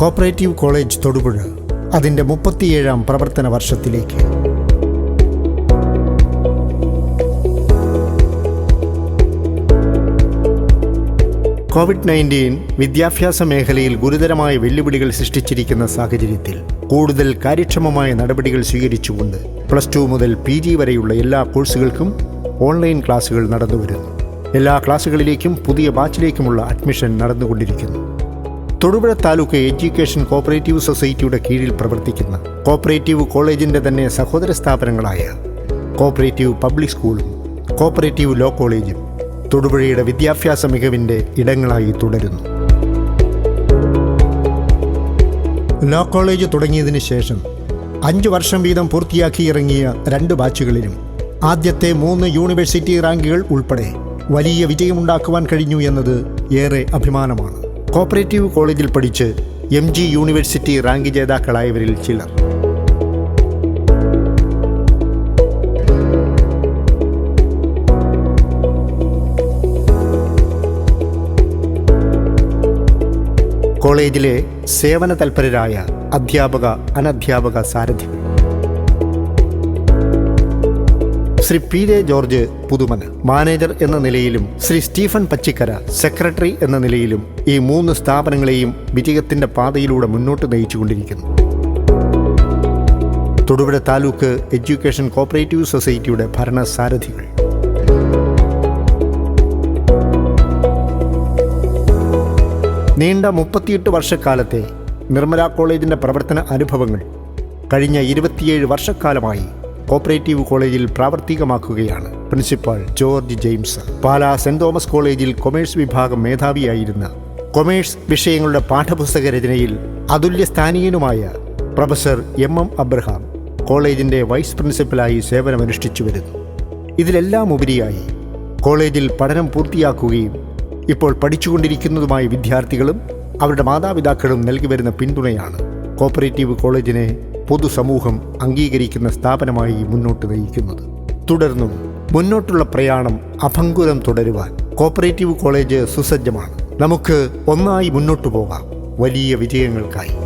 Cooperative college Thodupuzha അതിന്റെ മുപ്പത്തിയേഴാം പ്രവർത്തന വർഷത്തിലേക്ക്. കോവിഡ് നയന്റീൻ വിദ്യാഭ്യാസ മേഖലയിൽ ഗുരുതരമായ വെല്ലുവിളികൾ സൃഷ്ടിച്ചിരിക്കുന്ന സാഹചര്യത്തിൽ കൂടുതൽ കാര്യക്ഷമമായ നടപടികൾ സ്വീകരിച്ചുകൊണ്ട് പ്ലസ് ടു മുതൽ പി ജി വരെയുള്ള എല്ലാ കോഴ്സുകൾക്കും ഓൺലൈൻ ക്ലാസുകൾ നടന്നുവരുന്നു. എല്ലാ ക്ലാസുകളിലേക്കും പുതിയ ബാച്ചിലേക്കുമുള്ള അഡ്മിഷൻ നടന്നുകൊണ്ടിരിക്കുന്നു. തൊടുപുഴ താലൂക്ക് എഡ്യൂക്കേഷൻ കോപ്പറേറ്റീവ് സൊസൈറ്റിയുടെ കീഴിൽ പ്രവർത്തിക്കുന്ന കോപ്പറേറ്റീവ് കോളേജിന്റെ തന്നെ സഹോദര സ്ഥാപനങ്ങളായ കോപ്പറേറ്റീവ് പബ്ലിക് സ്കൂളും കോപ്പറേറ്റീവ് ലോ കോളേജും തൊടുപുഴയുടെ വിദ്യാഭ്യാസ മികവിന്റെ ഇടങ്ങളായി തുടരുന്നു. ലോ കോളേജ് തുടങ്ങിയതിന് ശേഷം അഞ്ച് വർഷം വീതം പൂർത്തിയാക്കി ഇറങ്ങിയ രണ്ട് ബാച്ചുകളിലും ആദ്യത്തെ മൂന്ന് യൂണിവേഴ്സിറ്റി റാങ്കുകൾ ഉൾപ്പെടെ വലിയ വിജയമുണ്ടാക്കുവാൻ കഴിഞ്ഞു എന്നത് ഏറെ അഭിമാനമാണ്. കോപ്പറേറ്റീവ് കോളേജിൽ പഠിച്ച് എം ജി യൂണിവേഴ്സിറ്റി റാങ്ക് ജേതാക്കളായവരിൽ ചിലർ. കോളേജിലെ സേവന തൽപരരായ അധ്യാപക അനധ്യാപക സാരഥികൾ. Shri P J George Puthumana. Manager എന്ന നിലയിലും ശ്രീ സ്റ്റീഫൻ പച്ചിക്കര സെക്രട്ടറി എന്ന നിലയിലും ഈ മൂന്ന് സ്ഥാപനങ്ങളെയും വിജയത്തിന്റെ പാതയിലൂടെ മുന്നോട്ട് നയിച്ചുകൊണ്ടിരിക്കുന്നു. തൊടുപുഴ താലൂക്ക് എഡ്യൂക്കേഷൻ കോപ്പറേറ്റീവ് സൊസൈറ്റിയുടെ ഭരണസാരഥികൾ. നീണ്ട മുപ്പത്തിയെട്ട് വർഷക്കാലത്തെ നിർമ്മല കോളേജിന്റെ പ്രവർത്തന അനുഭവങ്ങൾ കഴിഞ്ഞ ഇരുപത്തിയേഴ് വർഷക്കാലമായി കോപ്പറേറ്റീവ് കോളേജിൽ പ്രാവർത്തികമാക്കുകയാണ്. Principal George James. Pala Saint Thomas കോളേജിൽ കൊമേഴ്സ് വിഭാഗം മേധാവിയായിരുന്ന കൊമേഴ്സ് വിഷയങ്ങളുടെ പാഠപുസ്തക രചനയിൽ അതുല്യ സ്ഥാനീയനുമായ പ്രൊഫസർ എം എം അബ്രഹാം കോളേജിന്റെ വൈസ് പ്രിൻസിപ്പലായി സേവനമനുഷ്ഠിച്ചു വരുന്നു. ഇതിലെല്ലാം ഉപരിയായി കോളേജിൽ പഠനം പൂർത്തിയാക്കുകയും ഇപ്പോൾ പഠിച്ചുകൊണ്ടിരിക്കുന്നതുമായ വിദ്യാർത്ഥികളും അവരുടെ മാതാപിതാക്കളും നൽകി വരുന്ന പിന്തുണയാണ് കോപ്പറേറ്റീവ് കോളേജിനെ പൊതുസമൂഹം അംഗീകരിക്കുന്ന സ്ഥാപനമായി മുന്നോട്ട് നയിക്കുന്നത്. തുടർന്നും മുന്നോട്ടുള്ള പ്രയാണം അഭംഗുരം തുടരുവാൻ കോപ്പറേറ്റീവ് കോളേജ് സുസജ്ജമാണ്. നമുക്ക് ഒന്നായി മുന്നോട്ടു പോകാം. വലിയ വിജയങ്ങൾക്കായി.